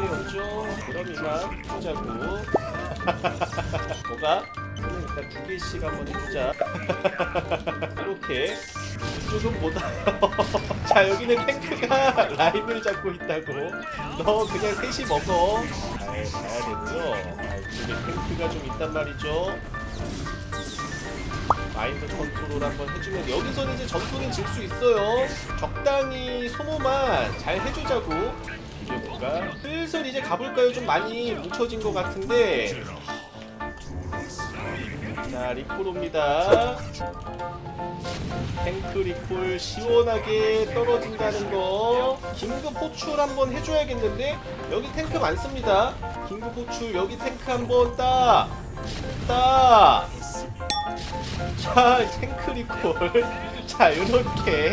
그래였죠 그럼 이만 보자고 뭐가? 오늘 일단 두 개씩 한번 해주자. 이렇게. 이쪽은 못 와요. 자 여기는 탱크가 라인을 잡고 있다고. 너 그냥 셋이 먹어. 잘 가야 되고요. 아, 이쪽에 탱크가 좀 있단 말이죠. 마인드 컨트롤 한번 해주면 여기서는 이제 전투는 질 수 있어요. 적당히 소모만 잘 해주자고 비벼볼까 슬슬 이제 가볼까요? 좀 많이 뭉쳐진 것 같은데. 자 리콜옵니다. 탱크 리콜 시원하게 떨어진다는 거. 긴급 호출 한번 해줘야겠는데? 여기 탱크 많습니다. 긴급 호출 여기 탱크 한번 따. 따. 자 탱크 리콜. 자 요렇게